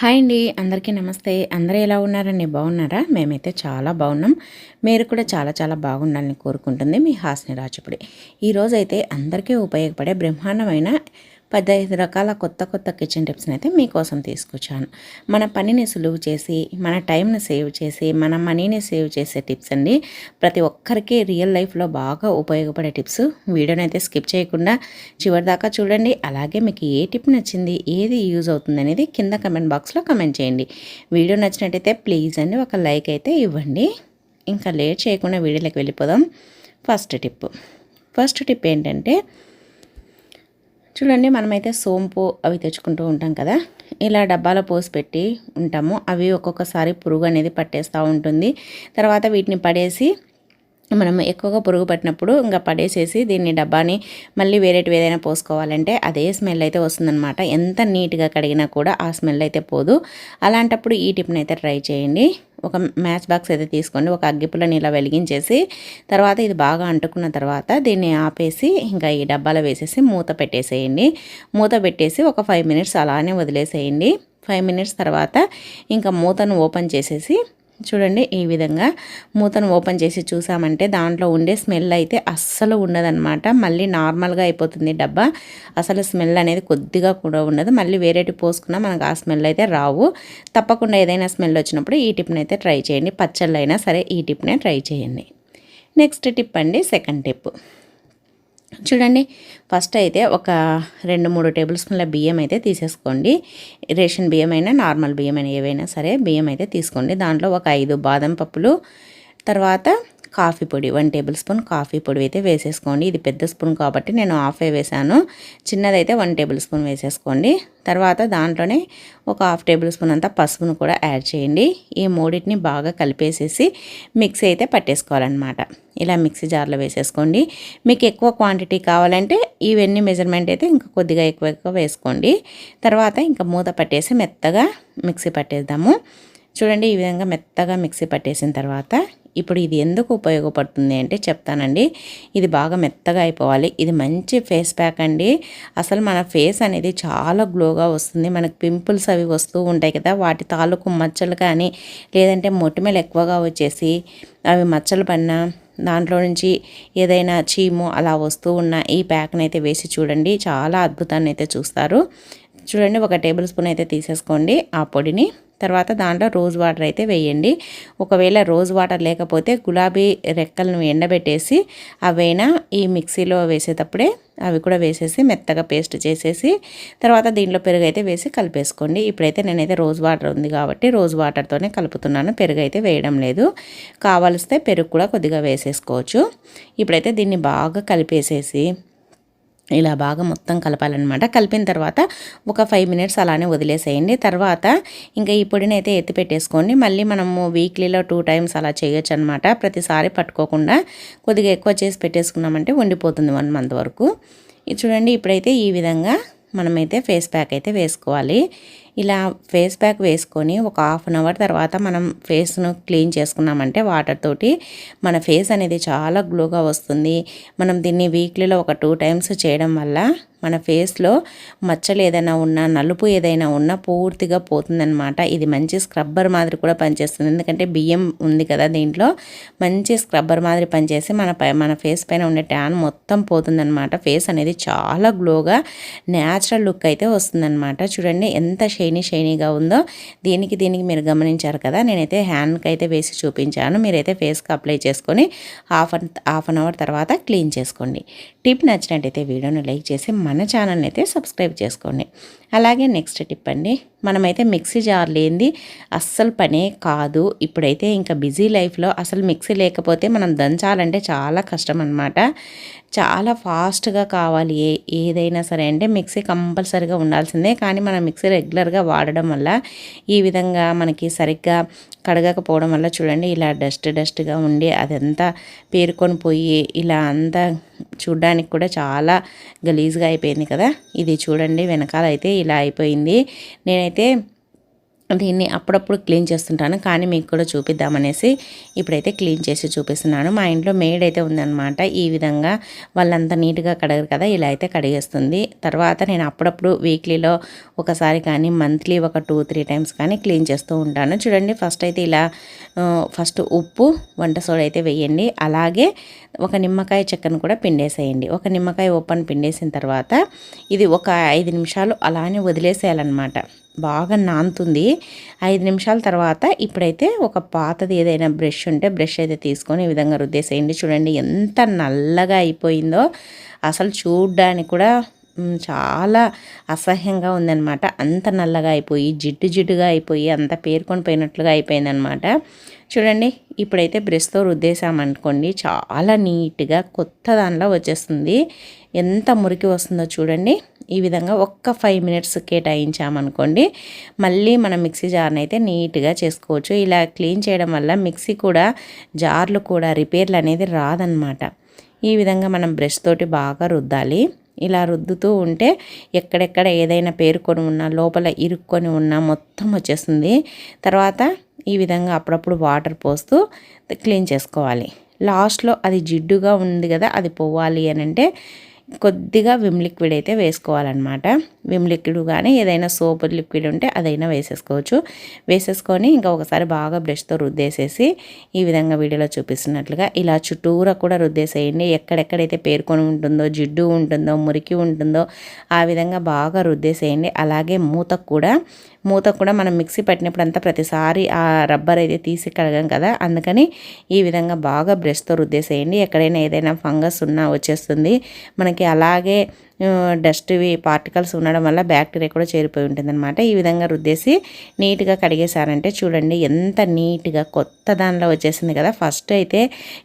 Hi అండి. అందరికీ నమస్తే. అందరూ ఎలా ఉన్నారండి? బాగున్నారా? మేమైతే చాలా బాగున్నాం. మీరు కూడా చాలా చాలా బాగుండాలని కోరుకుంటుంది మీ హాస్ని రాజుపుడి. ఈరోజైతే అందరికీ ఉపయోగపడే బ్రహ్మాండమైన పదహైదు రకాల కొత్త కొత్త కిచెన్ టిప్స్ని అయితే మీకోసం తీసుకొచ్చాను. మన పనిని సులువు చేసి మన టైంని సేవ్ చేసి మన మనీని సేవ్ చేసే టిప్స్ అండి. ప్రతి ఒక్కరికి రియల్ లైఫ్లో బాగా ఉపయోగపడే టిప్స్ వీడియోని అయితే స్కిప్ చేయకుండా చివరి దాకా చూడండి. అలాగే మీకు ఏ టిప్ నచ్చింది ఏది యూజ్ అవుతుంది అనేది కింద కమెంట్ బాక్స్లో కమెంట్ చేయండి. వీడియో నచ్చినట్టయితే ప్లీజ్ అండి ఒక లైక్ అయితే ఇవ్వండి. ఇంకా లేట్ చేయకుండా వీడియోలోకి వెళ్ళిపోదాం. ఫస్ట్ టిప్ ఫస్ట్ టిప్ ఏంటంటే చూడండి మనమైతే సోంపు అవి తెచ్చుకుంటూ ఉంటాం కదా. ఇలా డబ్బాలో పోసి పెట్టి ఉంటాము. అవి ఒక్కొక్కసారి పురుగు అనేది పట్టేస్తూ ఉంటుంది. తర్వాత వీటిని పడేసి మనం ఎక్కువగా పురుగు పట్టినప్పుడు ఇంకా పడేసేసి దీన్ని డబ్బాని మళ్ళీ వేరేటి ఏదైనా పోసుకోవాలంటే అదే స్మెల్ అయితే వస్తుందన్నమాట. ఎంత నీట్గా కడిగినా కూడా ఆ స్మెల్ అయితే పోదు. అలాంటప్పుడు ఈ టిప్ని అయితే ట్రై చేయండి. ఒక మ్యాచ్ బాక్స్ అయితే తీసుకోండి. ఒక అగ్గిపుల్లని ఇలా వెలిగించేసి తర్వాత ఇది బాగా అంటుకున్న తర్వాత దీన్ని ఆపేసి ఇంకా ఈ డబ్బాలో వేసేసి మూత పెట్టేసేయండి. మూత పెట్టేసి ఒక ఫైవ్ మినిట్స్ అలానే వదిలేసేయండి. ఫైవ్ మినిట్స్ తర్వాత ఇంకా మూతను ఓపెన్ చేసేసి చూడండి ఈ విధంగా మూతను ఓపెన్ చేసి చూసామంటే దాంట్లో ఉండే స్మెల్ అయితే అస్సలు ఉండదన్నమాట. మళ్ళీ నార్మల్గా అయిపోతుంది డబ్బా. అసలు స్మెల్ అనేది కొద్దిగా కూడా ఉండదు. మళ్ళీ వేరేటి పోసుకున్నా మనకు ఆ స్మెల్ అయితే రావు. తప్పకుండా ఏదైనా స్మెల్ వచ్చినప్పుడు ఈ టిప్ని అయితే ట్రై చేయండి. పచ్చళ్ళు అయినా సరే ఈ టిప్నే ట్రై చేయండి. నెక్స్ట్ టిప్ అండి సెకండ్ టిప్. చూడండి ఫస్ట్ అయితే ఒక రెండు మూడు టేబుల్ స్పూన్ల బియ్యం అయితే తీసేసుకోండి. రేషన్ బియ్యం అయినా నార్మల్ బియ్యం అయినా ఏవైనా సరే బియ్యం అయితే తీసుకోండి. దాంట్లో ఒక ఐదు బాదం పప్పులు తర్వాత కాఫీ పొడి వన్ టేబుల్ స్పూన్ కాఫీ పొడి అయితే వేసేసుకోండి. ఇది పెద్ద స్పూన్ కాబట్టి నేను హాఫే వేసాను. చిన్నదైతే వన్ టేబుల్ స్పూన్ వేసేసుకోండి. తర్వాత దాంట్లోనే ఒక హాఫ్ టేబుల్ స్పూన్ అంతా పసుపును కూడా యాడ్ చేయండి. ఈ మూడింటిని బాగా కలిపేసేసి మిక్సీ అయితే పట్టేసుకోవాలన్నమాట. ఇలా మిక్సీ జార్లో వేసేసుకోండి. మీకు ఎక్కువ క్వాంటిటీ కావాలంటే ఇవన్నీ మెజర్మెంట్ అయితే ఇంకా కొద్దిగా ఎక్కువ ఎక్కువ వేసుకోండి. తర్వాత ఇంకా మూత పట్టేసి మెత్తగా మిక్సీ పట్టేద్దాము. చూడండి ఈ విధంగా మెత్తగా మిక్సీ పట్టేసిన తర్వాత ఇప్పుడు ఇది ఎందుకు ఉపయోగపడుతుంది అంటే చెప్తానండి. ఇది బాగా మెత్తగా అయిపోవాలి. ఇది మంచి ఫేస్ ప్యాక్ అండి. అసలు మన ఫేస్ అనేది చాలా గ్లోగా వస్తుంది. మనకు పింపుల్స్ అవి వస్తూ ఉంటాయి కదా. వాటి తాలూకు మచ్చలు కానీ లేదంటే మొటిమలు ఎక్కువగా వచ్చేసి అవి మచ్చలు పడినా దాంట్లో నుంచి ఏదైనా చీము అలా వస్తూ ఉన్న ఈ ప్యాక్ని అయితే వేసి చూడండి. చాలా అద్భుతాన్ని అయితే చూస్తారు. చూడండి ఒక టేబుల్ స్పూన్ అయితే తీసేసుకోండి. ఆ పొడిని తర్వాత దాంట్లో రోజ్ వాటర్ అయితే వేయండి. ఒకవేళ రోజ్ వాటర్ లేకపోతే గులాబీ రెక్కలను ఎండబెట్టేసి అవైనా ఈ మిక్సీలో వేసేటప్పుడే అవి కూడా వేసేసి మెత్తగా పేస్ట్ చేసేసి తర్వాత దీంట్లో పెరుగు అయితే వేసి కలిపేసుకోండి. ఇప్పుడైతే నేనైతే రోజ్ వాటర్ ఉంది కాబట్టి రోజ్ వాటర్తోనే కలుపుతున్నాను. పెరుగు అయితే వేయడం లేదు. కావలిస్తే పెరుగు కూడా కొద్దిగా వేసేసుకోవచ్చు. ఇప్పుడైతే దీన్ని బాగా కలిపేసేసి ఇలా బాగా మొత్తం కలపాలన్నమాట. కలిపిన తర్వాత ఒక ఫైవ్ మినిట్స్ అలానే వదిలేసేయండి. తర్వాత ఇంకా ఈ పొడిని అయితే ఎత్తి పెట్టేసుకోండి. మళ్ళీ మనము వీక్లీలో టూ టైమ్స్ అలా చేయొచ్చు అనమాట ప్రతిసారి పట్టుకోకుండా కొద్దిగా ఎక్కువ చేసి పెట్టేసుకున్నామంటే ఉండిపోతుంది వన్ మంత్ వరకు. చూడండి ఇప్పుడైతే ఈ విధంగా మనమైతే ఫేస్ ప్యాక్ అయితే వేసుకోవాలి. ఇలా ఫేస్ ప్యాక్ వేసుకొని ఒక హాఫ్ అన్ అవర్ తర్వాత మనం ఫేస్ను క్లీన్ చేసుకున్నామంటే వాటర్ తోటి మన ఫేస్ అనేది చాలా గ్లోగా వస్తుంది. మనం దీన్ని వీక్లీలో ఒక టూ టైమ్స్ చేయడం వల్ల మన ఫేస్లో మచ్చలు ఏదైనా ఉన్నా నలుపు ఏదైనా ఉన్నా పూర్తిగా పోతుందన్నమాట. ఇది మంచి స్క్రబ్బర్ మాదిరి కూడా పనిచేస్తుంది. ఎందుకంటే బియ్యం ఉంది కదా దీంట్లో. మంచి స్క్రబ్బర్ మాదిరి పనిచేసి మన మన ఫేస్ పైన ఉండే ట్యాన్ మొత్తం పోతుందన్నమాట. ఫేస్ అనేది చాలా గ్లోగా న్యాచురల్ లుక్ అయితే వస్తుందన్నమాట. చూడండి ఎంత షైనీ షైనీగా ఉందో. దీనికి దీనికి మీరు గమనించారు కదా. నేనైతే హ్యాండ్కి అయితే వేసి చూపించాను. మీరైతే ఫేస్కి అప్లై చేసుకొని half an half an hour తర్వాత క్లీన్ చేసుకోండి. టిప్ నచ్చినట్టయితే వీడియోను లైక్ చేసి మన ఛానల్ని అయితే సబ్స్క్రైబ్ చేసుకోండి. అలాగే నెక్స్ట్ టిప్ అండి మనమైతే మిక్సీ జార్ లేనిది అస్సలు పనే కాదు. ఇప్పుడైతే ఇంకా బిజీ లైఫ్లో అసలు మిక్సీ లేకపోతే మనం దంచాలంటే చాలా కష్టం అనమాట చాలా ఫాస్ట్గా కావాలి. ఏ ఏదైనా సరే. అంటే మిక్సీ కంపల్సరీగా ఉండాల్సిందే. కానీ మనం మిక్సీ రెగ్యులర్గా వాడడం వల్ల ఈ విధంగా మనకి సరిగ్గా కడగకపోవడం వల్ల చూడండి ఇలా డస్ట్ డస్ట్గా ఉండి అదంతా పేరుకొని పోయి ఇలా అంతా చూడడానికి కూడా చాలా గలీజ్గా అయిపోయింది కదా. ఇది చూడండి వెనకాల అయితే ఇలా అయిపోయింది. నేనైతే దీన్ని అప్పుడప్పుడు క్లీన్ చేస్తుంటాను. కానీ మీకు కూడా చూపిద్దామనేసి ఇప్పుడైతే క్లీన్ చేసి చూపిస్తున్నాను. మా ఇంట్లో మేడ్ అయితే ఉందన్నమాట. ఈ విధంగా వాళ్ళంతా నీట్గా కడగరు కదా ఇలా అయితే కడిగేస్తుంది. తర్వాత నేను అప్పుడప్పుడు వీక్లీలో ఒకసారి కానీ మంత్లీ ఒక టూ త్రీ టైమ్స్ కానీ క్లీన్ చేస్తూ ఉంటాను. చూడండి ఫస్ట్ అయితే ఇలా ఫస్ట్ ఉప్పు వంట సోడ అయితే వేయండి. అలాగే ఒక నిమ్మకాయ చెక్కను కూడా పిండేసేయండి. ఒక నిమ్మకాయ ఉప్పని పిండేసిన తర్వాత ఇది ఒక ఐదు నిమిషాలు అలానే వదిలేసేయాలన్నమాట. బాగా నానుతుంది ఐదు నిమిషాల తర్వాత ఇప్పుడైతే ఒక పాతది ఏదైనా బ్రష్ ఉంటే బ్రష్ అయితే తీసుకొని ఈ విధంగా రుద్దేసేయండి. చూడండి ఎంత నల్లగా అయిపోయిందో. అసలు చూడ్డానికి కూడా చాలా అసహ్యంగా ఉందన్నమాట. అంత నల్లగా అయిపోయి జిడ్డు జిడ్డుగా అయిపోయి అంత పేరుకొని పోయినట్లుగా అయిపోయిందనమాట చూడండి ఇప్పుడైతే బ్రష్తో రుద్దేశామనుకోండి చాలా నీట్గా కొత్త దానిలో వచ్చేస్తుంది. ఎంత మురికి వస్తుందో చూడండి. ఈ విధంగా ఒక్క ఫైవ్ మినిట్స్ కేటాయించామనుకోండి మళ్ళీ మనం మిక్సీ జార్ని అయితే నీట్గా చేసుకోవచ్చు. ఇలా క్లీన్ చేయడం వల్ల మిక్సీ కూడా జార్లు కూడా రిపేర్లు అనేది రాదనమాట. ఈ విధంగా మనం బ్రష్ తోటి బాగా రుద్దాలి. ఇలా రుద్దుతూ ఉంటే ఎక్కడెక్కడ ఏదైనా పేరుకొని ఉన్నా లోపల ఇరుక్కొని ఉన్నా మొత్తం వచ్చేస్తుంది. తర్వాత ఈ విధంగా అప్పుడప్పుడు వాటర్ పోస్తూ క్లీన్ చేసుకోవాలి. లాస్ట్లో అది జిడ్డుగా ఉంది కదా అది పోవాలి అని అంటే కొద్దిగా విమ్ లిక్విడ్ అయితే వేసుకోవాలన్నమాట. విమ్ లిక్విడ్ కానీ ఏదైనా సోప్ లిక్విడ్ ఉంటే అదైనా వేసేసుకోవచ్చు. వేసేసుకొని ఇంకా ఒకసారి బాగా బ్రష్తో రుద్దేసేసి ఈ విధంగా వీడియోలో చూపిస్తున్నట్లుగా ఇలా చుట్టూరా కూడా రుద్దేసేయండి. ఎక్కడెక్కడైతే పేర్కొని ఉంటుందో జిడ్డు ఉంటుందో మురికి ఉంటుందో ఆ విధంగా బాగా రుద్దేసేయండి. అలాగే మూతకు కూడా మూత కూడా మనం మిక్సీ పట్టినప్పుడు అంతా ప్రతిసారి ఆ రబ్బర్ అయితే తీసి కడగం కదా. అందుకని ఈ విధంగా బాగా బ్రష్తో రుద్దేసేయండి. ఎక్కడైనా ఏదైనా ఫంగస్ ఉన్నా వచ్చేస్తుంది. మనకి అలాగే డస్ట్వి పార్టికల్స్ ఉండడం వల్ల బ్యాక్టీరియా కూడా చేరిపోయి ఉంటుంది అనమాట ఈ విధంగా రుద్దేసి నీట్గా కడిగేశారంటే చూడండి ఎంత నీట్గా కొత్త దానిలో వచ్చేసింది కదా. ఫస్ట్ అయితే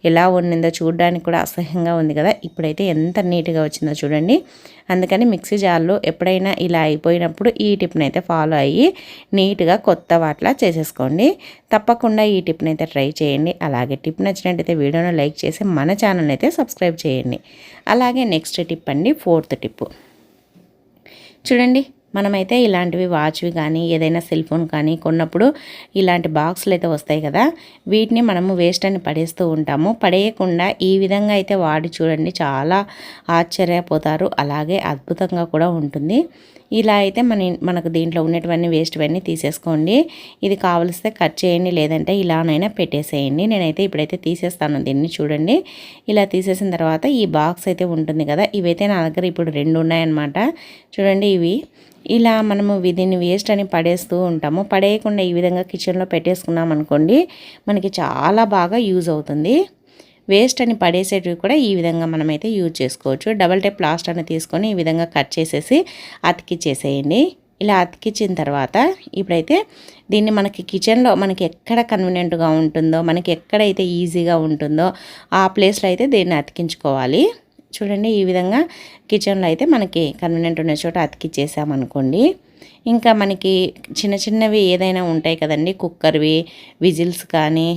ఎలా ఉండిందో చూడడానికి కూడా అసహ్యంగా ఉంది కదా. ఇప్పుడైతే ఎంత నీట్గా వచ్చిందో చూడండి. అందుకని మిక్సీ జార్లో ఎప్పుడైనా ఇలా అయిపోయినప్పుడు ఈ టిప్ని అయితే ఫాలో అయ్యి నీట్గా కొత్త వాట్లా చేసేసుకోండి. తప్పకుండా ఈ టిప్ని అయితే ట్రై చేయండి. అలాగే టిప్ నచ్చినట్టయితే వీడియోను లైక్ చేసి మన ఛానల్ అయితే సబ్స్క్రైబ్ చేయండి. అలాగే నెక్స్ట్ టిప్ అండి ఫోర్త్ టిప్పు. చూడండి మనమైతే ఇలాంటివి వాచ్వి కానీ ఏదైనా సెల్ ఫోన్ కానీ కొన్నప్పుడు ఇలాంటి బాక్సులు అయితే వస్తాయి కదా వీటిని మనము వేస్ట్ అని పడేస్తూ ఉంటాము. పడేయకుండా ఈ విధంగా అయితే వాడి చూడండి చాలా ఆశ్చర్యపోతారు. అలాగే అద్భుతంగా కూడా ఉంటుంది. ఇలా అయితే మన మనకు దీంట్లో ఉన్నటువన్నీ వేస్ట్వన్నీ తీసేసుకోండి. ఇది కావలిస్తే కట్ చేయండి లేదంటే ఇలానైనా పెట్టేసేయండి. నేనైతే ఇప్పుడైతే తీసేస్తాను దీన్ని చూడండి. ఇలా తీసేసిన తర్వాత ఈ బాక్స్ అయితే ఉంటుంది కదా ఇవైతే నా దగ్గర ఇప్పుడు రెండు ఉన్నాయన్నమాట. చూడండి ఇవి. ఇలా మనము దీన్ని వేస్ట్ అని పడేస్తూ ఉంటాము. పడేయకుండా ఈ విధంగా కిచెన్లో పెట్టేసుకున్నాం అనుకోండి మనకి చాలా బాగా యూజ్ అవుతుంది. వేస్ట్ అని పడేసేటివి కూడా ఈ విధంగా మనమైతే యూజ్ చేసుకోవచ్చు. డబల్ టైప్ ప్లాస్టర్ని తీసుకొని ఈ విధంగా కట్ చేసేసి అతికిచ్చేసేయండి ఇలా అతికిచ్చిన తర్వాత ఇప్పుడైతే దీన్ని మనకి కిచెన్లో మనకి ఎక్కడ కన్వీనియంట్గా ఉంటుందో మనకి ఎక్కడైతే ఈజీగా ఉంటుందో ఆ ప్లేస్లో అయితే దీన్ని అతికించుకోవాలి. చూడండి ఈ విధంగా కిచెన్లో అయితే మనకి కన్వీనియంట్ ఉన్న చోట అతికిచ్చేసామనుకోండి. ఇంకా మనకి చిన్న చిన్నవి ఏదైనా ఉంటాయి కదండి కుక్కర్వి విజిల్స్ కానీ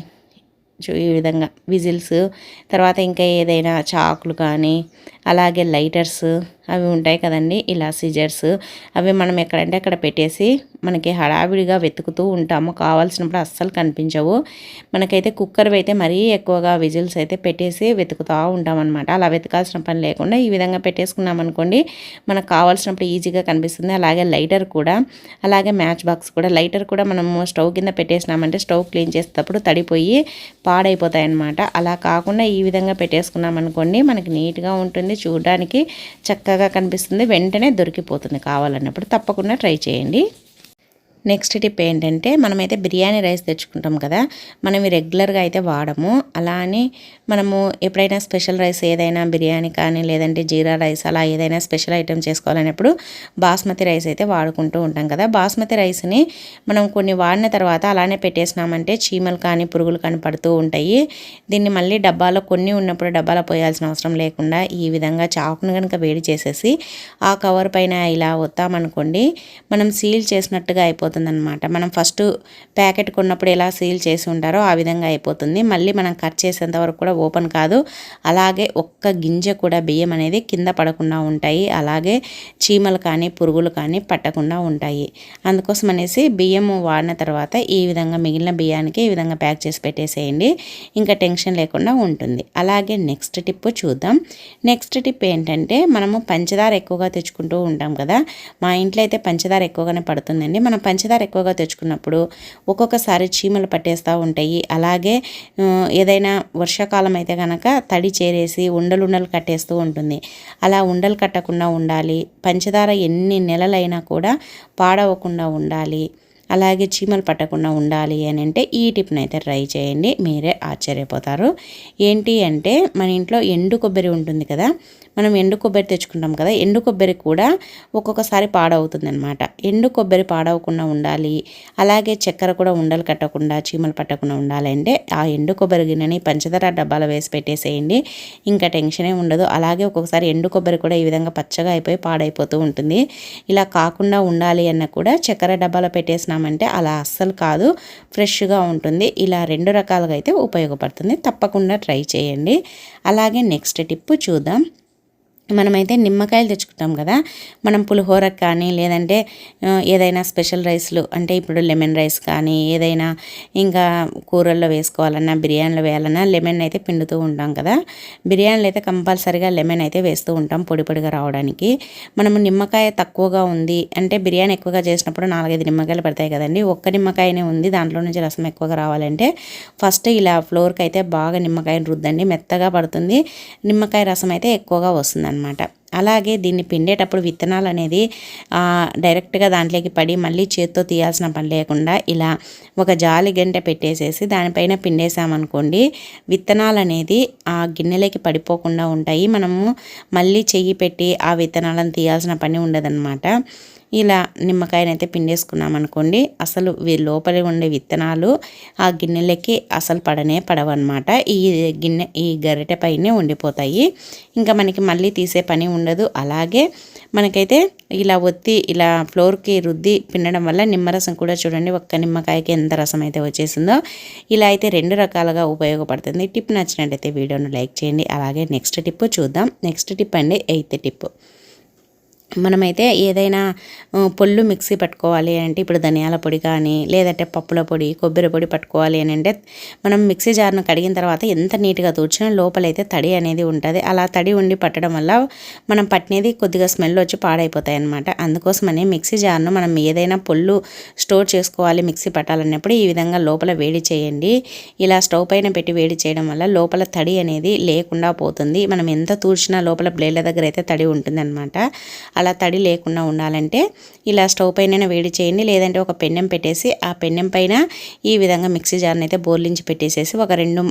ఈ విధంగా విజిల్స్. తర్వాత ఇంకా ఏదైనా చాకులు కానీ అలాగే లైటర్స్. అవి ఉంటాయి కదండి ఇలా సిజర్స్ అవి మనం ఎక్కడంటే అక్కడ పెట్టేసి మనకి హడావిడిగా వెతుకుతూ ఉంటాము. కావాల్సినప్పుడు అస్సలు కనిపించవు. మనకైతే కుక్కర్ అయితే మరీ ఎక్కువగా విజిల్స్ అయితే పెట్టేసి వెతుకుతూ ఉంటామన్నమాట అలా వెతకాల్సిన పని లేకుండా ఈ విధంగా పెట్టేసుకున్నాం అనుకోండి మనకు కావాల్సినప్పుడు ఈజీగా కనిపిస్తుంది. అలాగే లైటర్ కూడా అలాగే మ్యాచ్ బాక్స్ కూడా. లైటర్ కూడా మనము స్టవ్ కింద పెట్టేసినామంటే స్టవ్ క్లీన్ చేసేటప్పుడు తడిపోయి పాడైపోతాయి అన్నమాట. అలా కాకుండా ఈ విధంగా పెట్టేసుకున్నాం అనుకోండి మనకి నీట్గా ఉంటుంది. చూడడానికి చక్కగా కనిపిస్తుంది. వెంటనే దొరికిపోతుంది. కావాలన్నప్పుడు తప్పకుండా ట్రై చేయండి. నెక్స్ట్ టిప్ ఏంటంటే మనమైతే బిర్యానీ రైస్ తెచ్చుకుంటాం కదా మనం రెగ్యులర్గా అయితే వాడము. అలా అని మనము ఎప్పుడైనా స్పెషల్ రైస్ ఏదైనా బిర్యానీ కానీ లేదంటే జీరా రైస్ అలా ఏదైనా స్పెషల్ ఐటెం చేసుకోవాలన్నప్పుడు బాస్మతి రైస్ అయితే వాడుకుంటూ ఉంటాం కదా. బాస్మతి రైస్ని మనం కొన్ని వాడిన తర్వాత అలానే పెట్టేసినామంటే చీమలు కానీ పురుగులు కానీ పడుతూ ఉంటాయి. దీన్ని మళ్ళీ డబ్బాలో కొన్ని ఉన్నప్పుడు డబ్బాలో పోయాల్సిన అవసరం లేకుండా ఈ విధంగా చాకును కనుక వేడి చేసేసి ఆ కవర్ పైన ఇలా వస్తామనుకోండి మనం సీల్ చేసినట్టుగా అయిపోతుంది. అయిపోతుంది మనం ఫస్ట్ ప్యాకెట్ కొన్నప్పుడు ఎలా సీల్ చేసి ఉంటారో ఆ విధంగా అయిపోతుంది. మళ్ళీ మనం కట్ చేసేంత వరకు కూడా ఓపెన్ కాదు. అలాగే ఒక్క గింజ కూడా బియ్యం అనేది కింద పడకుండా ఉంటాయి. అలాగే చీమలు కానీ పురుగులు కానీ పట్టకుండా ఉంటాయి. అందుకోసం అనేసి బియ్యం వాడిన తర్వాత ఈ విధంగా మిగిలిన బియ్యానికి ఈ విధంగా ప్యాక్ చేసి పెట్టేసేయండి. ఇంకా టెన్షన్ లేకుండా ఉంటుంది. అలాగే నెక్స్ట్ టిప్ చూద్దాం. నెక్స్ట్ టిప్ ఏంటంటే మనము పంచదార ఎక్కువగా తెచ్చుకుంటూ ఉంటాం కదా. మా ఇంట్లో అయితే పంచదార ఎక్కువగానే పడుతుందండి. మనం పంచదార పంచదార ఎక్కువగా తెచ్చుకున్నప్పుడు ఒక్కొక్కసారి చీమలు పట్టేస్తూ ఉంటాయి. అలాగే ఏదైనా వర్షాకాలం అయితే కనుక తడి చేరేసి ఉండలు ఉండలు కట్టేస్తూ ఉంటుంది. అలా ఉండలు కట్టకుండా ఉండాలి. పంచదార ఎన్ని నెలలైనా కూడా పాడవకుండా ఉండాలి. అలాగే చీమలు పట్టకుండా ఉండాలి అని అంటే ఈ టిప్ని అయితే ట్రై చేయండి. మీరే ఆశ్చర్యపోతారు. ఏంటి అంటే మన ఇంట్లో ఎండు కొబ్బరి ఉంటుంది కదా మనం ఎండు కొబ్బరి తెచ్చుకుంటాం కదా ఎండు కొబ్బరి కూడా ఒక్కొక్కసారి పాడవుతుంది అనమాట ఎండు కొబ్బరి పాడవకుండా ఉండాలి అలాగే చక్కెర కూడా ఉండలు కట్టకుండా చీమలు పట్టకుండా ఉండాలంటే ఆ ఎండు కొబ్బరి గిన్నెని పంచదార డబ్బాలో వేసి పెట్టేసేయండి ఇంకా టెన్షనే ఉండదు. అలాగే ఒక్కొక్కసారి ఎండు కొబ్బరి కూడా ఈ విధంగా పచ్చగా అయిపోయి పాడైపోతూ ఉంటుంది. ఇలా కాకుండా ఉండాలి అన్న కూడా చక్కెర డబ్బాలో పెట్టేసినామంటే అలా అస్సలు కాదు ఫ్రెష్గా ఉంటుంది. ఇలా రెండు రకాలుగా అయితే ఉపయోగపడుతుంది. తప్పకుండా ట్రై చేయండి. అలాగే నెక్స్ట్ టిప్ చూద్దాం. మనమైతే నిమ్మకాయలు తెచ్చుకుంటాం కదా. మనం పులిహోరకు కానీ లేదంటే ఏదైనా స్పెషల్ రైస్లు అంటే ఇప్పుడు లెమన్ రైస్ కానీ ఏదైనా ఇంకా కూరల్లో వేసుకోవాలన్నా బిర్యానీలో వేయాలన్నా లెమన్ అయితే పిండుతూ ఉంటాం కదా. బిర్యానీలు అయితే కంపల్సరీగా లెమన్ అయితే వేస్తూ ఉంటాం పొడి పొడిగా రావడానికి. మనము నిమ్మకాయ తక్కువగా ఉంది అంటే బిర్యానీ ఎక్కువగా చేసినప్పుడు నాలుగైదు నిమ్మకాయలు పడతాయి కదండి. ఒక్క నిమ్మకాయనే ఉంది దాంట్లో నుంచి రసం ఎక్కువగా రావాలంటే ఫస్ట్ ఇలా ఫ్లోర్కి అయితే బాగా నిమ్మకాయను రుద్దండి మెత్తగా పడుతుంది. నిమ్మకాయ రసం అయితే ఎక్కువగా వస్తుంది అనమాట అలాగే దీన్ని పిండేటప్పుడు విత్తనాలు అనేది డైరెక్ట్గా దాంట్లోకి పడి మళ్ళీ చేత్తో తీయాల్సిన పని లేకుండా ఇలా ఒక జాలి గంట పెట్టేసేసి దానిపైన పిండేసామనుకోండి విత్తనాలు అనేది ఆ గిన్నెలోకి పడిపోకుండా ఉంటాయి. మనము మళ్ళీ చెయ్యి పెట్టి ఆ విత్తనాలను తీయాల్సిన పని ఉండదన్నమాట. ఇలా నిమ్మకాయనైతే పిండేసుకున్నాం అనుకోండి అసలు లోపలి ఉండే విత్తనాలు ఆ గిన్నెలకి అసలు పడనే పడవన్నమాట. ఈ గిన్నె ఈ గరిటె పైనే ఉండిపోతాయి. ఇంకా మనకి మళ్ళీ తీసే పని ఉండదు. అలాగే మనకైతే ఇలా ఒత్తి ఇలా ఫ్లోర్కి రుద్ది పిండడం వల్ల నిమ్మరసం కూడా చూడండి ఒక్క నిమ్మకాయకి ఎంత రసం అయితే వచ్చేసిందో. ఇలా అయితే రెండు రకాలుగా ఉపయోగపడుతుంది. టిప్ నచ్చినట్టయితే వీడియోను లైక్ చేయండి. అలాగే నెక్స్ట్ టిప్ చూద్దాం. నెక్స్ట్ టిప్ అండి ఎయిత్ టిప్. మనమైతే ఏదైనా పొల్లు మిక్సీ పట్టుకోవాలి అంటే ఇప్పుడు ధనియాల పొడి కానీ లేదంటే పప్పుల పొడి కొబ్బరి పొడి పట్టుకోవాలి అని అంటే మనం మిక్సీ జార్ను కడిగిన తర్వాత ఎంత నీట్గా తూర్చినా లోపలైతే తడి అనేది ఉంటుంది. అలా తడి ఉండి పట్టడం వల్ల మనం పట్టినది కొద్దిగా స్మెల్ వచ్చి పాడైపోతాయి అనమాట అందుకోసమని మిక్సీ జార్ను మనం ఏదైనా పొల్లు స్టోర్ చేసుకోవాలి మిక్సీ పట్టాలన్నప్పుడు ఈ విధంగా లోపల వేడి చేయండి. ఇలా స్టవ్ పైన పెట్టి వేడి చేయడం వల్ల లోపల తడి అనేది లేకుండా పోతుంది. మనం ఎంత తూర్చినా లోపల బ్లేడ్ల దగ్గర అయితే తడి ఉంటుంది అనమాట అలా తడి లేకుండా ఉండాలంటే ఇలా స్టవ్ పైన వేడి చేయండి. లేదంటే ఒక పెన్నెం పెట్టేసి ఆ పెన్నెం పైన ఈ విధంగా మిక్సీ జార్ని అయితే బోర్లించి పెట్టేసేసి ఒక రెండు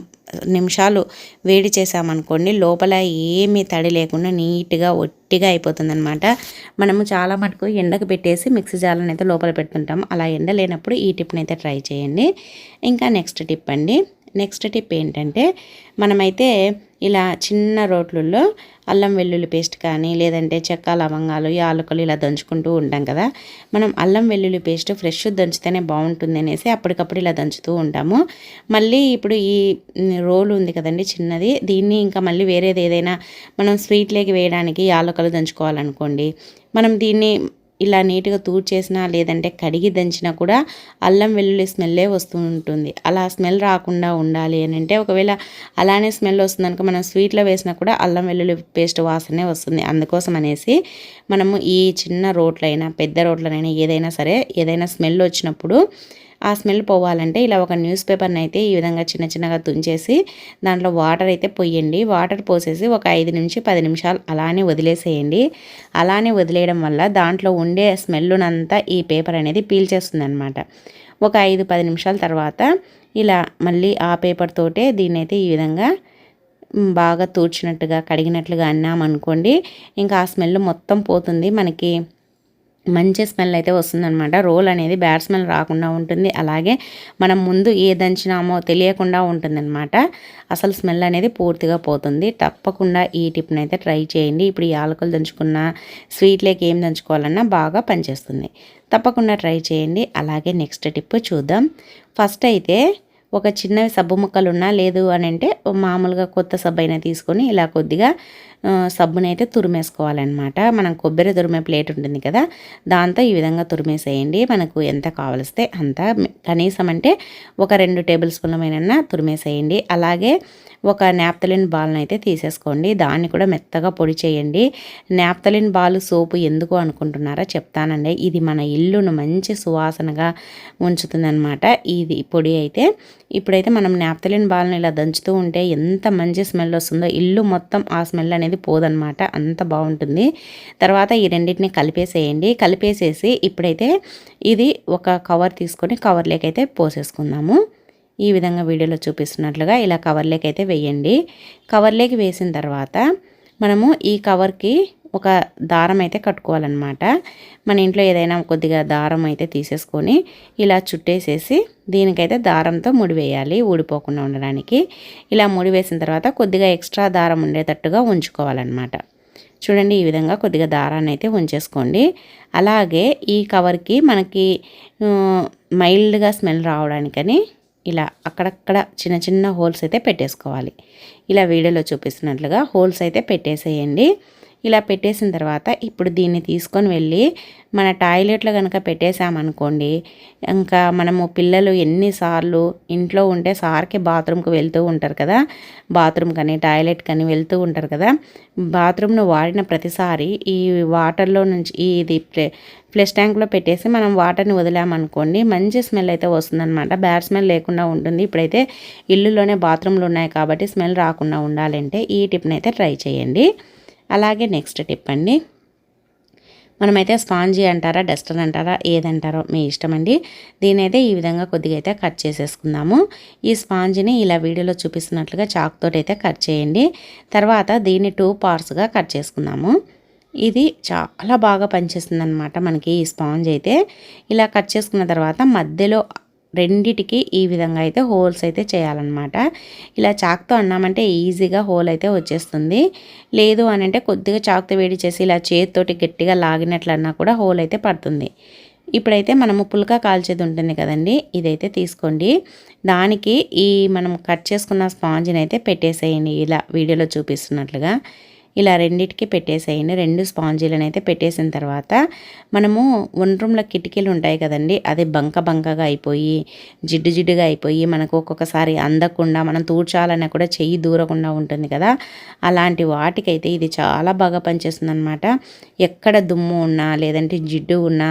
నిమిషాలు వేడి చేసామనుకోండి లోపల ఏమీ తడి లేకుండా నీట్గా ఒట్టిగా అయిపోతుందనమాట మనము చాలా మటుకు ఎండకు పెట్టేసి మిక్సీ జార్లను అయితే లోపల పెడుతుంటాం అలా ఎండ లేనప్పుడు ఈ టిప్ని అయితే ట్రై చేయండి. ఇంకా నెక్స్ట్ టిప్ అండి నెక్స్ట్ టిప్ ఏంటంటే మనమైతే ఇలా చిన్న రోట్లలో అల్లం వెల్లుల్లి పేస్ట్ కానీ లేదంటే చెక్క లవంగాలు యాలకులు ఇలా దంచుకుంటూ ఉంటాం కదా. మనం అల్లం వెల్లుల్లి పేస్ట్ ఫ్రెష్ దంచితేనే బాగుంటుంది అనేసి అప్పటికప్పుడు ఇలా దంచుతూ ఉంటాము. మళ్ళీ ఇప్పుడు ఈ రోల్ ఉంది కదండి చిన్నది దీన్ని ఇంకా మళ్ళీ వేరేది ఏదైనా మనం స్వీట్లోకి వేయడానికి యాలకులు దంచుకోవాలనుకోండి మనం దీన్ని ఇలా నీట్గా తూడ్చేసినా లేదంటే కడిగి దంచినా కూడా అల్లం వెల్లుల్లి స్మెల్లే వస్తూ ఉంటుంది. అలా స్మెల్ రాకుండా ఉండాలి అని అంటే ఒకవేళ అలానే స్మెల్ వస్తుందనుకో మనం స్వీట్లో వేసినా కూడా అల్లం వెల్లుల్లి పేస్ట్ వాసనే వస్తుంది. అందుకోసం అనేసి మనము ఈ చిన్న రోట్లైనా పెద్ద రోట్లనైనా ఏదైనా సరే ఏదైనా స్మెల్ వచ్చినప్పుడు ఆ స్మెల్ పోవాలంటే ఇలా ఒక న్యూస్ పేపర్ని అయితే ఈ విధంగా చిన్న చిన్నగా తుంచేసి దాంట్లో వాటర్ అయితే పొయ్యండి వాటర్ పోసేసి ఒక ఐదు నుంచి పది నిమిషాలు అలానే వదిలేసేయండి. అలానే వదిలేయడం వల్ల దాంట్లో ఉండే స్మెల్నంతా ఈ పేపర్ అనేది పీల్చేస్తుంది అనమాట ఒక ఐదు పది నిమిషాల తర్వాత ఇలా మళ్ళీ ఆ పేపర్ తోటే దీన్ని అయితే ఈ విధంగా బాగా తూడ్చినట్టుగా కడిగినట్లుగా అన్నామనుకోండి ఇంకా ఆ స్మెల్ మొత్తం పోతుంది. మనకి మంచి స్మెల్ అయితే వస్తుందన్నమాట. రోల్ అనేది బ్యాడ్ స్మెల్ రాకుండా ఉంటుంది. అలాగే మనం ముందు ఏ దంచినామో తెలియకుండా ఉంటుందన్నమాట. అసలు స్మెల్ అనేది పూర్తిగా పోతుంది. తప్పకుండా ఈ టిప్ని అయితే ట్రై చేయండి. ఇప్పుడు ఈ ఆలుకలు దంచుకున్న స్వీట్లేకి ఏం దంచుకోవాలన్నా బాగా పనిచేస్తుంది. తప్పకుండా ట్రై చేయండి. అలాగే నెక్స్ట్ టిప్ చూద్దాం. ఫస్ట్ అయితే ఒక చిన్నవి సబ్బు ముక్కలు ఉన్నా లేదు అని అంటే మామూలుగా కొత్త సబ్బు అయినా తీసుకొని ఇలా కొద్దిగా సబ్బుని అయితే తురిమేసుకోవాలన్నమాట. మనం కొబ్బరి తురిమే ప్లేట్ ఉంటుంది కదా దాంతో ఈ విధంగా తురిమేసేయండి. మనకు ఎంత కావలిస్తే అంత. కనీసం అంటే ఒక రెండు టేబుల్ స్పూన్లమైనా తురిమేసేయండి. అలాగే ఒక నాప్తలిన్ బాల్ని అయితే తీసేసుకోండి. దాన్ని కూడా మెత్తగా పొడి చేయండి. నాప్తలిన్ బాల్ సోపు ఎందుకు అనుకుంటున్నారా చెప్తానండి. ఇది మన ఇల్లును మంచి సువాసనగా ఉంచుతుందన్నమాట. ఇది పొడి అయితే ఇప్పుడైతే మనం నాప్తలిన్ బాల్ని ఇలా దంచుతూ ఉంటే ఎంత మంచి స్మెల్ వస్తుందో. ఇల్లు మొత్తం ఆ స్మెల్ అనేది పోదనమాట అంత బాగుంటుంది. తర్వాత ఈ రెండింటిని కలిపేసేయండి. కలిపేసేసి ఇప్పుడైతే ఇది ఒక కవర్ తీసుకొని కవర్లోకైతే పోసేసుకుందాము. ఈ విధంగా వీడియోలో చూపిస్తున్నట్లుగా ఇలా కవర్లోకి అయితే వేయండి. కవర్లోకి వేసిన తర్వాత మనము ఈ కవర్కి ఒక దారం అయితే కట్టుకోవాలన్నమాట. మన ఇంట్లో ఏదైనా కొద్దిగా దారం అయితే తీసేసుకొని ఇలా చుట్టేసేసి దీనికైతే దారంతో ముడివేయాలి ఊడిపోకుండా ఉండడానికి. ఇలా ముడి వేసిన తర్వాత కొద్దిగా ఎక్స్ట్రా దారం ఉండేటట్టుగా ఉంచుకోవాలన్నమాట. చూడండి ఈ విధంగా కొద్దిగా దారాన్ని అయితే ఉంచేసుకోండి. అలాగే ఈ కవర్కి మనకి మైల్డ్గా స్మెల్ రావడానికని ఇలా అక్కడక్కడ చిన్న చిన్న హోల్స్ అయితే పెట్టేసుకోవాలి. ఇలా వీడియోలో చూపిస్తున్నట్లుగా హోల్స్ అయితే పెట్టేసేయండి. ఇలా పెట్టేసిన తర్వాత ఇప్పుడు దీన్ని తీసుకొని వెళ్ళి మన టాయిలెట్లో కనుక పెట్టేసామనుకోండి ఇంకా మనము పిల్లలు ఎన్నిసార్లు ఇంట్లో ఉంటే సార్కి బాత్రూమ్కి వెళ్తూ ఉంటారు కదా బాత్రూమ్ కానీ టాయిలెట్ కానీ వెళ్తూ ఉంటారు కదా బాత్రూమ్ను వాడిన ప్రతిసారి ఈ వాటర్లో నుంచి ఇది ఫ్లెష్ ట్యాంక్లో పెట్టేసి మనం వాటర్ని వదిలామనుకోండి మంచి స్మెల్ అయితే వస్తుందన్నమాట. బ్యాడ్ స్మెల్ లేకుండా ఉంటుంది. ఇప్పుడైతే ఇల్లులోనే బాత్రూమ్లు ఉన్నాయి కాబట్టి స్మెల్ రాకుండా ఉండాలంటే ఈ టిప్ని అయితే ట్రై చేయండి. అలాగే నెక్స్ట్ టిప్ అండి. మనమైతే స్పాంజీ అంటారా డస్టర్ అంటారా ఏదంటారో మీ ఇష్టం అండి. దీని అయితే ఈ విధంగా కొద్దిగా అయితే కట్ చేసేసుకుందాము. ఈ స్పాంజిని ఇలా వీడియోలో చూపిస్తున్నట్లుగా చాక్తోటి అయితే కట్ చేయండి. తర్వాత దీన్ని టూ పార్ట్స్గా కట్ చేసుకుందాము. ఇది చాలా బాగా పనిచేస్తుంది అనమాట మనకి ఈ స్పాంజ్ అయితే. ఇలా కట్ చేసుకున్న తర్వాత మధ్యలో రెండిటికి ఈ విధంగా అయితే హోల్స్ అయితే చేయాలన్నమాట. ఇలా చాక్తో అన్నామంటే ఈజీగా హోల్ అయితే వచ్చేస్తుంది. లేదు అని అంటే కొద్దిగా చాక్తో వేడి చేసి ఇలా చేతితోటి గట్టిగా లాగినట్లన్నా కూడా హోల్ అయితే పడుతుంది. ఇప్పుడైతే మనము పుల్కా కాల్చేది ఉంటుంది కదండి ఇదైతే తీసుకోండి. దానికి ఈ మనం కట్ చేసుకున్న స్పాంజ్ని అయితే పెట్టేసేయండి ఇలా వీడియోలో చూపిస్తున్నట్లుగా. ఇలా రెండిటికి పెట్టేసేయండి. రెండు స్పాంజీలను అయితే పెట్టేసిన తర్వాత మనము వన్ రూమ్లో కిటికీలు ఉంటాయి కదండి అది బంక బంకగా అయిపోయి జిడ్డు జిడ్డుగా అయిపోయి మనకు ఒక్కొక్కసారి అందకుండా మనం తూర్చాలన్నా కూడా చెయ్యి దూరకుండా ఉంటుంది కదా. అలాంటి వాటికైతే ఇది చాలా బాగా పనిచేస్తుంది అనమాట ఎక్కడ దుమ్ము ఉన్నా లేదంటే జిడ్డు ఉన్నా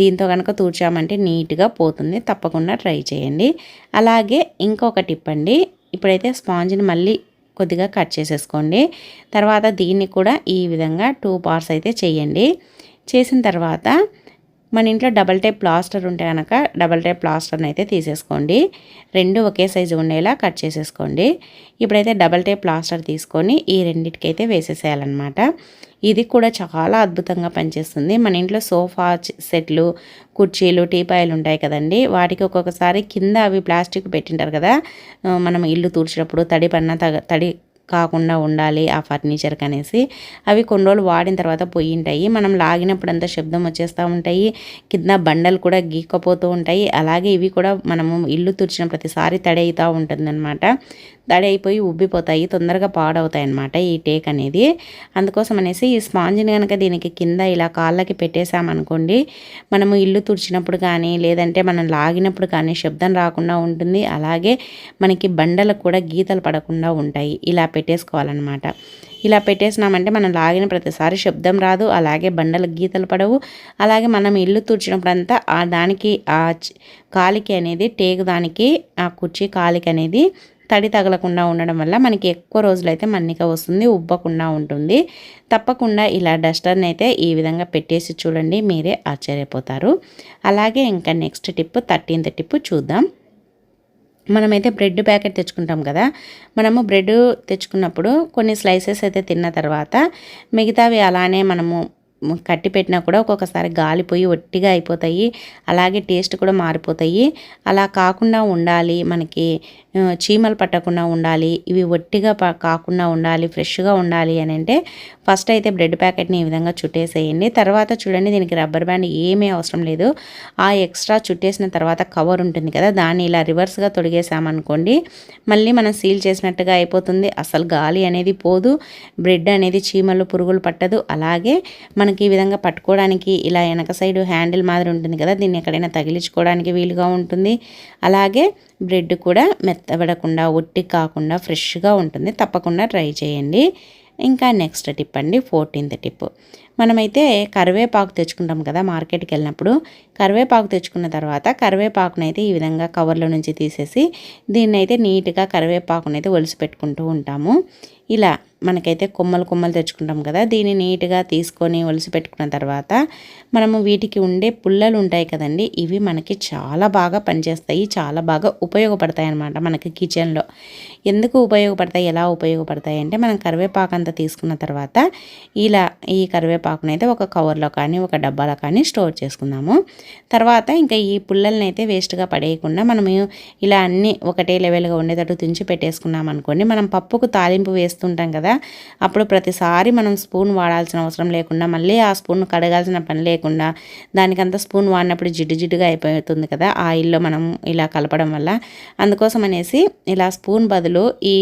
దీంతో కనుక తూర్చామంటే నీట్గా పోతుంది. తప్పకుండా ట్రై చేయండి. అలాగే ఇంకొక టిప్ అండి ఇప్పుడైతే స్పాంజ్ని మళ్ళీ కొద్దిగా కట్ చేసేసుకోండి. తర్వాత దీన్ని కూడా ఈ విధంగా టూ పార్ట్స్ అయితే చేయండి. చేసిన తర్వాత మన ఇంట్లో డబల్ టైప్ ప్లాస్టర్ ఉంటే కనుక డబల్ టైప్ ప్లాస్టర్ని అయితే తీసేసుకోండి. రెండు ఒకే సైజు ఉండేలా కట్ చేసేసుకోండి. ఇప్పుడైతే డబల్ టైప్ ప్లాస్టర్ తీసుకొని ఈ రెండింటికైతే వేసేసేయాలన్నమాట. ఇది కూడా చాలా అద్భుతంగా పనిచేస్తుంది. మన ఇంట్లో సోఫా సెట్లు కుర్చీలు టీపాయలు ఉంటాయి కదండి. వాటికి ఒక్కొక్కసారి కింద అవి ప్లాస్టిక్ పెట్టింటారు కదా. మనం ఇల్లు తూడ్చినప్పుడు తడి పన్న తడి కాకుండా ఉండాలి ఆ ఫర్నిచర్కి అనేసి అవి కొన్ని రోజులు వాడిన తర్వాత ఉంటాయి. మనం లాగినప్పుడు అంతా శబ్దం వచ్చేస్తూ ఉంటాయి. కింద బండలు కూడా గీక్కపోతూ ఉంటాయి. అలాగే ఇవి కూడా మనము ఇల్లు తుడిచిన ప్రతిసారి తడి అవుతూ ఉంటుందన్నమాట. తడి అయిపోయి ఉబ్బిపోతాయి. తొందరగా పాడవుతాయి అన్నమాట ఈ టేక్ అనేది. అందుకోసం అనేసి ఈ స్పాంజ్ని కనుక దీనికి కింద ఇలా కాళ్ళకి పెట్టేసామనుకోండి మనము ఇల్లు తుడిచినప్పుడు కానీ లేదంటే మనం లాగినప్పుడు కానీ శబ్దం రాకుండా ఉంటుంది. అలాగే మనకి బండలకు కూడా గీతలు పడకుండా ఉంటాయి. ఇలా పెట్టేసుకోవాలన్నమాట. ఇలా పెట్టేసినామంటే మనం లాగిన ప్రతిసారి శబ్దం రాదు అలాగే బండలు గీతలు పడవు అలాగే మనం ఇల్లు తుడిచినప్పుడంతా ఆ దానికి ఆ కాలికి అనేది టేకు దానికి ఆ కుర్చీ కాలికి అనేది తడి తగలకుండా ఉండడం వల్ల మనకి ఎక్కువ రోజులైతే మన్నిక వస్తుంది ఉబ్బకుండా ఉంటుంది. తప్పకుండా ఇలా డస్టర్ని అయితే ఈ విధంగా పెట్టేసి చూడండి మీరే ఆశ్చర్యపోతారు. అలాగే ఇంకా నెక్స్ట్ టిప్ థర్టీన్త్ టిప్ చూద్దాం. మనమైతే బ్రెడ్ ప్యాకెట్ తెచ్చుకుంటాం కదా మనము బ్రెడ్ తెచ్చుకున్నప్పుడు కొన్ని స్లైసెస్ అయితే తిన్న తర్వాత మిగతావి అలానే మనము కట్టి పెట్టినా కూడా ఒక్కొక్కసారి గాలిపోయి ఒట్టిగా అయిపోతాయి అలాగే టేస్ట్ కూడా మారిపోతాయి. అలా కాకుండా ఉండాలి మనకి చీమలు పట్టకుండా ఉండాలి ఇవి ఒట్టిగా కాకుండా ఉండాలి ఫ్రెష్గా ఉండాలి అని అంటే ఫస్ట్ అయితే బ్రెడ్ ప్యాకెట్ని ఈ విధంగా చుట్టేసేయండి. తర్వాత చూడండి దీనికి రబ్బర్ బ్యాండ్ ఏమీ అవసరం లేదు. ఆ ఎక్స్ట్రా చుట్టేసిన తర్వాత కవర్ ఉంటుంది కదా దాన్ని ఇలా రివర్స్గా తొడిగేసామనుకోండి మళ్ళీ మనం సీల్ చేసినట్టుగా అయిపోతుంది. అసలు గాలి అనేది పోదు బ్రెడ్ అనేది చీమలు పురుగులు పట్టదు. అలాగే మనకి ఈ విధంగా పట్టుకోవడానికి ఇలా వెనక సైడ్ హ్యాండిల్ మాదిరి ఉంటుంది కదా దీన్ని ఎక్కడైనా తగిలించుకోవడానికి వీలుగా ఉంటుంది. అలాగే బ్రెడ్ కూడా మెత్త మెత్తబడకుండా ఒట్టి కాకుండా ఫ్రెష్గా ఉంటుంది. తప్పకుండా ట్రై చేయండి. ఇంకా నెక్స్ట్ టిప్ అండి ఫోర్టీన్త్ టిప్. మనమైతే కరివేపాకు తెచ్చుకుంటాం కదా మార్కెట్కి వెళ్ళినప్పుడు. కరివేపాకు తెచ్చుకున్న తర్వాత కరివేపాకునైతే ఈ విధంగా కవర్లో నుంచి తీసేసి దీన్నైతే నీట్గా కరివేపాకునైతే ఒలిసి పెట్టుకుంటూ ఉంటాము. ఇలా మనకైతే కొమ్మలు కొమ్మలు తెచ్చుకుంటాం కదా దీన్ని నీట్గా తీసుకొని ఒలిసి పెట్టుకున్న తర్వాత మనము వీటికి ఉండే పుల్లలు ఉంటాయి కదండి ఇవి మనకి చాలా బాగా పనిచేస్తాయి చాలా బాగా ఉపయోగపడతాయి అన్నమాట మనకి కిచెన్లో. ఎందుకు ఉపయోగపడతాయి ఎలా ఉపయోగపడతాయి అంటే మనం కరివేపాకు అంతా తీసుకున్న తర్వాత ఇలా ఈ కరివేపాకునైతే అయితే ఒక కవర్లో కానీ ఒక డబ్బాలో కానీ స్టోర్ చేసుకుందాము. తర్వాత ఇంకా ఈ పుల్లల్ని అయితే వేస్ట్గా పడేయకుండా మనము ఇలా అన్నీ ఒకటే లెవెల్గా ఉండేటట్టు తుంచి పెట్టేసుకున్నాం అనుకోండి మనం పప్పుకు తాలింపు వేస్తుంటాం కదా అప్పుడు ప్రతిసారి మనం స్పూన్ వాడాల్సిన అవసరం లేకుండా మళ్ళీ ఆ స్పూన్ కడగాల్సిన పని లేకుండా దానికంతా స్పూన్ వాడినప్పుడు జిడ్డు జిడ్డుగా అయిపోతుంది కదా ఆయిల్లో మనం ఇలా కలపడం వల్ల. అందుకోసం అనేసి ఇలా స్పూన్ బదులు ఈ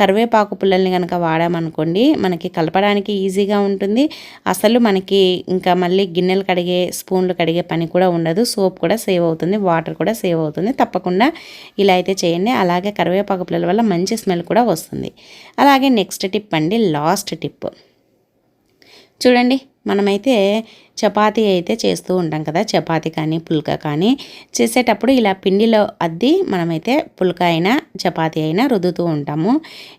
కరివేపాకు పుల్లల్ని కనుక వాడామనుకోండి మనకి కలపడానికి ఈజీగా ఉంటుంది. అసలు మనకి ఇంకా మళ్ళీ గిన్నెలు కడిగే స్పూన్లు కడిగే పని కూడా ఉండదు. సోప్ కూడా సేవ్ అవుతుంది వాటర్ కూడా సేవ్ అవుతుంది. తప్పకుండా ఇలా అయితే చేయండి. అలాగే కరివేపాకు పుల్లల వల్ల మంచి స్మెల్ కూడా వస్తుంది. అలాగే నెక్స్ట్ టిప్ అండి లాస్ట్ టిప్. చూడండి మనమైతే చపాతీ అయితే చేస్తూ ఉంటాం కదా. చపాతీ కానీ పుల్కా కానీ చేసేటప్పుడు ఇలా పిండిలో అద్ది మనమైతే పుల్క అయినా చపాతీ అయినా రుద్దుతూ ఉంటాము.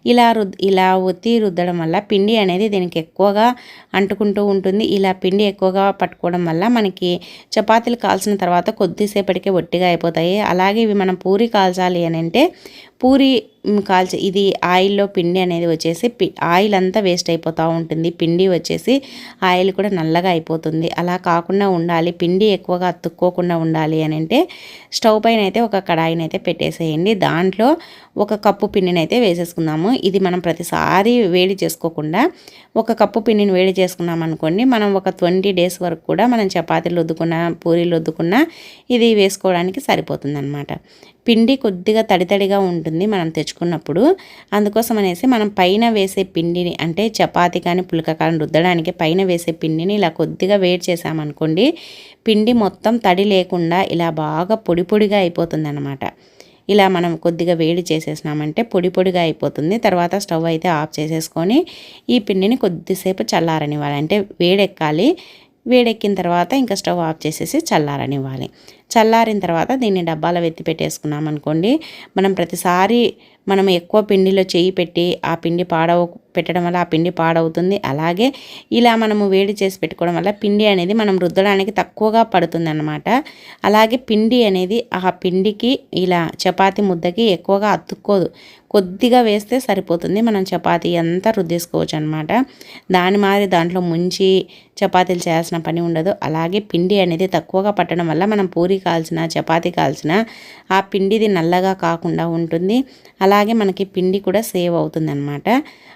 ఇలా రుద్ ఇలా ఒత్తి రుద్దడం వల్ల పిండి అనేది దీనికి ఎక్కువగా అంటుకుంటూ ఉంటుంది. ఇలా పిండి ఎక్కువగా పట్టుకోవడం వల్ల మనకి చపాతీలు కాల్చిన తర్వాత కొద్దిసేపటికే ఒట్టిగా అయిపోతాయి. అలాగే ఇవి మనం పూరి కాల్చాలి అని అంటే పూరి కాల్చి ఇది ఆయిల్లో పిండి అనేది వచ్చేసి ఆయిల్ అంతా వేస్ట్ అయిపోతూ ఉంటుంది. పిండి వచ్చేసి ఆయిల్ కూడా నల్లగా అయిపోతుంది. అలా కాకుండా ఉండాలి. పిండి ఎక్కువగా అతుక్కోకుండా ఉండాలి అని అంటే స్టవ్ పైన అయితే ఒక కడాయిని అయితే పెట్టేసేయండి. దాంట్లో ఒక కప్పు పిండిని అయితే వేసేసుకుందాము. ఇది మనం ప్రతిసారి వేడి చేసుకోకుండా ఒక కప్పు పిండిని వేడి చేసుకున్నాం అనుకోండి మనం ఒక ట్వంటీ డేస్ వరకు కూడా మనం చపాతీలు వద్దుకున్న పూరీలు వద్దుకున్న ఇది వేసుకోవడానికి సరిపోతుంది అనమాట పిండి కొద్దిగా తడితడిగా ఉంటుంది మనం తెచ్చుకున్నప్పుడు. అందుకోసం అనేసి మనం పైన వేసే పిండిని అంటే చపాతి కానీ పులక కానీ రుద్దడానికి పైన వేసే పిండిని ఇలా కొద్దిగా వేడి చేసామనుకోండి పిండి మొత్తం తడి లేకుండా ఇలా బాగా పొడి పొడిగా అయిపోతుందన్నమాట. ఇలా మనం కొద్దిగా వేడి చేసేసినామంటే పొడి పొడిగా అయిపోతుంది. తర్వాత స్టవ్ అయితే ఆఫ్ చేసేసుకొని ఈ పిండిని కొద్దిసేపు చల్లారనివ్వాలి. అంటే వేడెక్కాలి. వేడెక్కిన తర్వాత ఇంకా స్టవ్ ఆఫ్ చేసేసి చల్లారనివ్వాలి. చల్లారిన తర్వాత దీన్ని డబ్బాలో వెత్తి పెట్టేసుకున్నాం అనుకోండి. మనం ప్రతిసారి మనం ఎక్కువ పిండిలో చేయి పెట్టి ఆ పిండి పాడవ పెట్టడం వల్ల ఆ పిండి పాడవుతుంది. అలాగే ఇలా మనము వేడి చేసి పెట్టుకోవడం వల్ల పిండి అనేది మనం రుద్దడానికి తక్కువగా పడుతుంది అనమాట అలాగే పిండి అనేది ఆ పిండికి ఇలా చపాతి ముద్దకి ఎక్కువగా అతుక్కోదు. కొద్దిగా వేస్తే సరిపోతుంది. మనం చపాతీ అంతా రుద్దేసుకోవచ్చు అనమాట దాని మాదిరి దాంట్లో ముంచి చపాతీలు చేయాల్సిన పని ఉండదు. అలాగే పిండి అనేది తక్కువగా పట్టడం వల్ల మనం పూరి కాల్చిన చపాతీ కాల్చిన ఆ పిండిది నల్లగా కాకుండా ఉంటుంది. అలాగే మనకి పిండి కూడా సేవ్ అవుతుంది అనమాట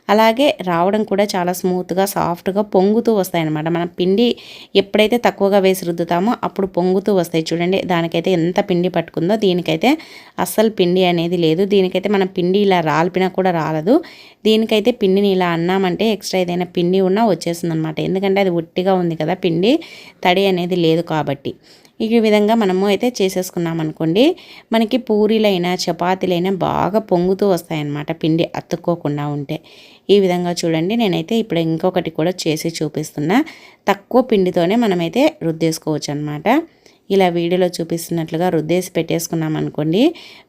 అలాగే రావడం కూడా చాలా స్మూత్గా సాఫ్ట్గా పొంగుతూ వస్తాయన్నమాట. మనం పిండి ఎప్పుడైతే తక్కువగా వేసి రుద్దుతామో అప్పుడు పొంగుతూ వస్తాయి. చూడండి దానికైతే ఎంత పిండి పట్టుకుందో దీనికైతే అస్సలు పిండి అనేది లేదు. దీనికైతే మనం పిండి ఇలా రాలిపినా కూడా రాలదు. దీనికైతే పిండిని ఇలా అన్నామంటే ఎక్స్ట్రా ఏదైనా పిండి ఉన్నా వచ్చేస్తుంది అనమాట ఎందుకంటే అది ఉట్టిగా ఉంది కదా పిండి తడి అనేది లేదు కాబట్టి. ఈ విధంగా మనము అయితే చేసేసుకున్నాం అనుకోండి మనకి పూరీలైనా చపాతీలైనా బాగా పొంగుతూ వస్తాయన్నమాట పిండి అతుక్కోకుండా ఉంటే. ఈ విధంగా చూడండి. నేనైతే ఇప్పుడు ఇంకొకటి కూడా చేసి చూపిస్తున్నా. తక్కువ పిండితోనే మనమైతే రుద్దేసుకోవచ్చు అనమాట ఇలా వీడియోలో చూపిస్తున్నట్లుగా రుద్దేసి పెట్టేసుకున్నాం అనుకోండి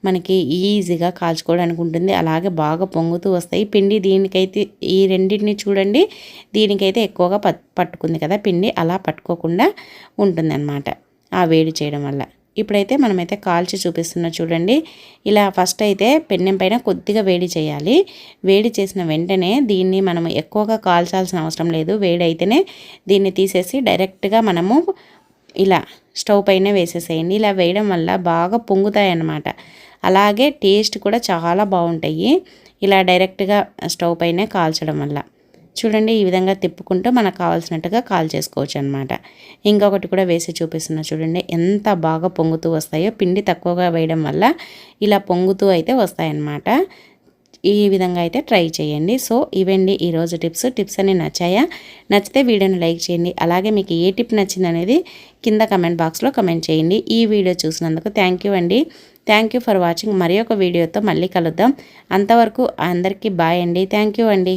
మనకి ఈజీగా కాల్చుకోవడానికి ఉంటుంది. అలాగే బాగా పొంగుతూ వస్తాయి. పిండి దీనికైతే ఈ రెండింటిని చూడండి. దీనికైతే ఎక్కువగా పట్టుకుంది కదా పిండి అలా పట్టుకోకుండా ఉంటుందన్నమాట ఆ వేడి చేయడం వల్ల. ఇప్పుడైతే మనమైతే కాల్చి చూపిస్తున్నా చూడండి. ఇలా ఫస్ట్ అయితే పెన్నెం పైన కొద్దిగా వేడి చేయాలి. వేడి చేసిన వెంటనే దీన్ని మనం ఎక్కువగా కాల్చాల్సిన అవసరం లేదు. వేడి అయితేనే దీన్ని తీసేసి డైరెక్ట్గా మనము ఇలా స్టవ్ పైన వేసేసేయండి. ఇలా వేయడం వల్ల బాగా పొంగుతాయి అన్నమాట అలాగే టేస్ట్ కూడా చాలా బాగుంటాయి. ఇలా డైరెక్ట్గా స్టవ్ పైన కాల్చడం వల్ల. చూడండి ఈ విధంగా తిప్పుకుంటూ మనకు కావాల్సినట్టుగా కాల్ చేసుకోవచ్చు అనమాట ఇంకొకటి కూడా వేసి చూపిస్తున్నా చూడండి ఎంత బాగా పొంగుతూ వస్తాయో. పిండి తక్కువగా వేయడం వల్ల ఇలా పొంగుతూ అయితే వస్తాయన్నమాట. ఈ విధంగా అయితే ట్రై చేయండి. సో ఇవండి ఈరోజు టిప్స్. టిప్స్ అన్ని నచ్చాయా? నచ్చితే వీడియోని లైక్ చేయండి. అలాగే మీకు ఏ టిప్ నచ్చింది అనేది కింద కమెంట్ బాక్స్లో కమెంట్ చేయండి. ఈ వీడియో చూసినందుకు థ్యాంక్ యూ అండి. Thank you for watching. మరి ఒక వీడియోతో మళ్ళీ కలుద్దాం. అంతవరకు అందరికీ బాయ్ అండి. థ్యాంక్ యూ అండి.